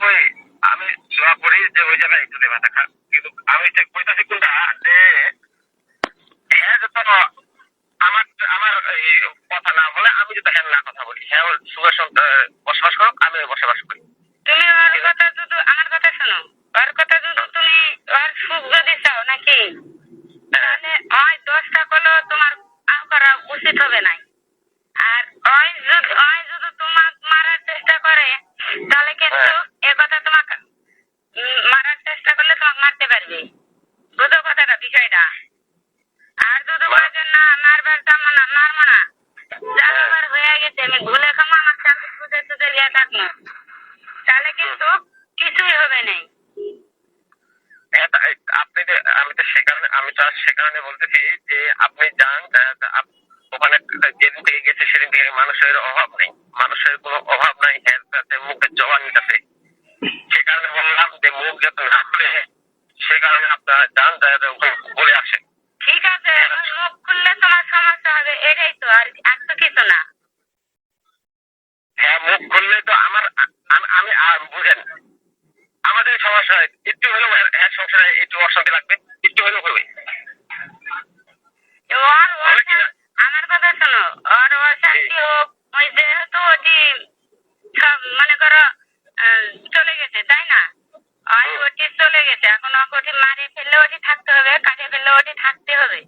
কই আমি দোয়া করি যে ওই জায়গায় একটু নেবাটা খা কিন্তু আমি যে কইতাছি কোনটা যে হ্যাঁ যে তো আমার আমার কথা না বলে আমি যদি হ্যাঁ না কথা বলি হ্যাঁ সুভাষ বসবাস করুক আমি বসবাস করি। পারবি? দুধ কথাটা বিষয় আর দুধ করার জন্য নারবার চামো না নারবো না। জানাবার হ্যাঁ। হয়ে। গেছে আমি ভুলে খামো আমার স্বামী খুঁজে খুঁজে লিয়ে থাকব তাহলে কিন্তু কিছুই হবে নাই। আপনি আমি তো সেখানে আমি তো সে কারণে বলতেছি যে আপনি যান ওখানে যেদিন থেকে গেছে সেদিন থেকে মানুষের অভাব নেই। মানুষের কোনো অভাব নাই হ্যাঁ, হেলথ আছে মুখে বুঝেন আমাদের সমস্যা একটু হলেও হ্যাঁ, হ্যাঁ সংসারে একটু অশান্তি লাগবে একটু হলেও হবে আমার কথা শোনো আর অশান্তি হোক ওই যেহেতু ওটি মনে করো চলে গেছে তাই না? ওটি চলে গেছে এখন ওকে মারে ফেললে ওটি থাকতে হবে কাটে ফেললে ওটি থাকতে হবে।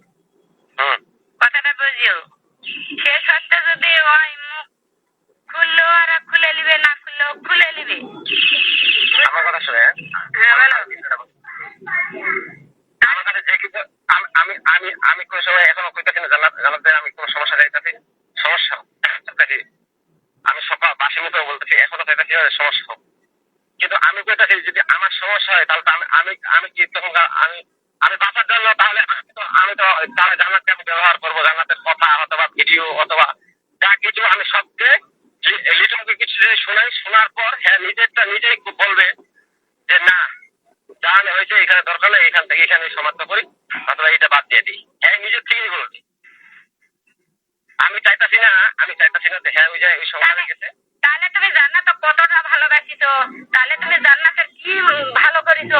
বলতেছি এখনও তো এটা কীভাবে সমস্যা হোক। কিন্তু আমি কইতাছি যদি আমার সমস্যা হয়, তাহলে আমি আমি আমি কি তখন আমি আমি বাঁচার জন্য তাহলে আমি তো আমি তো তাহলে জান্নাতকে আমি ব্যবহার করব। জান্নাতের কথা অথবা ভিডিও অথবা যা কিছু আমি সবকে লিটনকে কিছু যদি শোনাই, শোনার পর হ্যাঁ নিজেরটা নিজেই বলবে যে, না যা হয়েছে, এখানে দরকার নেই, এখান থেকে এখানে সমাপ্ত করি, অথবা এটা বাদ দিয়ে দিই। হ্যাঁ নিজের থেকেই বলবি। আমি চাইতাছি না, আমি চাইতাছি না হ্যাঁ ওই যে ওই সময় গেছে ভালোবাসিছো তাহলে তুমি জান্নাতের কি ভালো করেছ?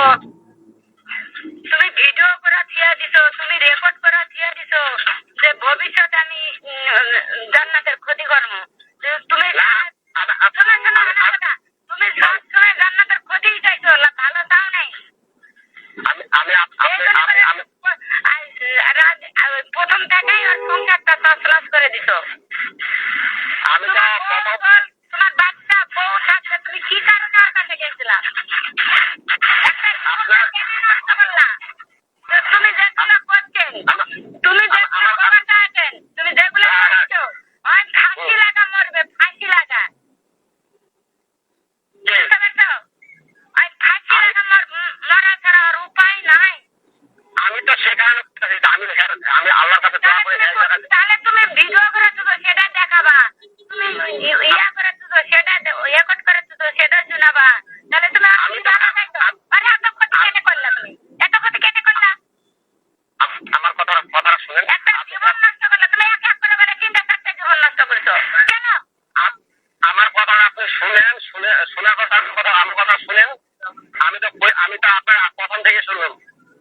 আমি তো আপনার প্রথম থেকে শুনলাম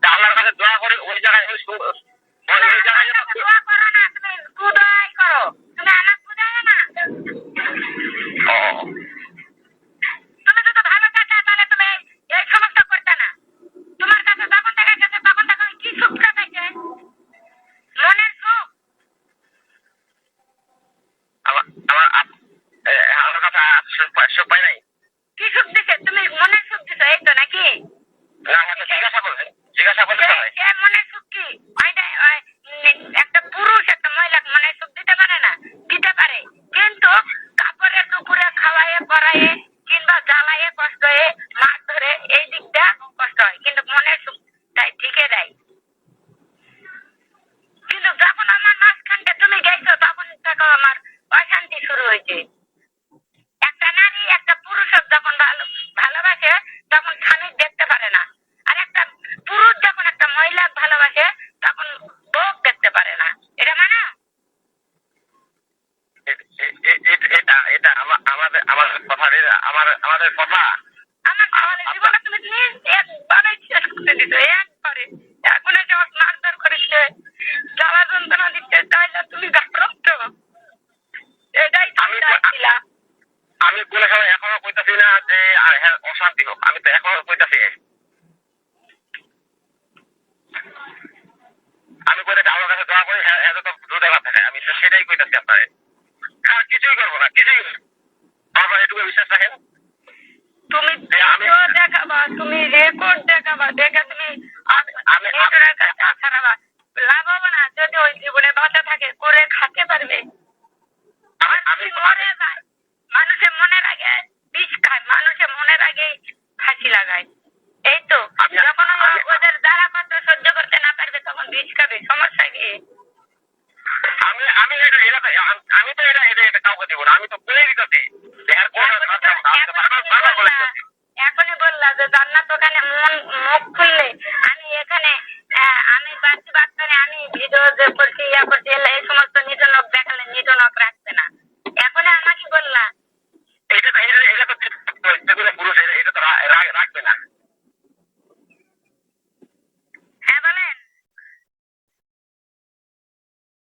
আল্লাহর কাছে দোয়া করি ওই জায়গায় ঘরের কথা? আমার ঘরের জীবনে তুমি একবারে শেষ করে দিতে একবারে। এখনও যে আমাকে করেছে জ্বালা যন্ত্রণা দিচ্ছে তাহলে তুমি গাফরত এটাই আমি চাইছিলাম। আমি কোনো সময় এখনও কইতাছি না যে হ্যাঁ অশান্তি হোক। আমি তো এখনও কইতাছি। আমি কইতে আমার কাছে দোয়া করি হ্যাঁ, এত তো দুধ থাকে আমি তো সেটাই কইতাছি আপনারে। কিছুই করব না কিছুই কাছে লাভ হবে না যদি ওই জীবনে বাঁচা থাকে করে খেতে পারবে। আমি মরে যায় মানুষের মনের আগে বিষ খায় মানুষের মনের আগে ফাঁসি লাগায়। এই তো আমি- যখন ওদের দ্বারা কষ্ট সহ্য করতে না পারবে তখন বিষ খাবে সমস্যা কি? আমি আমি এটা এটা তো- আমি তো এটা এটা এটা কাউকে দিব না আমি তো দিতেছি। কোনো বারবার বারবার বলে দিতেছি।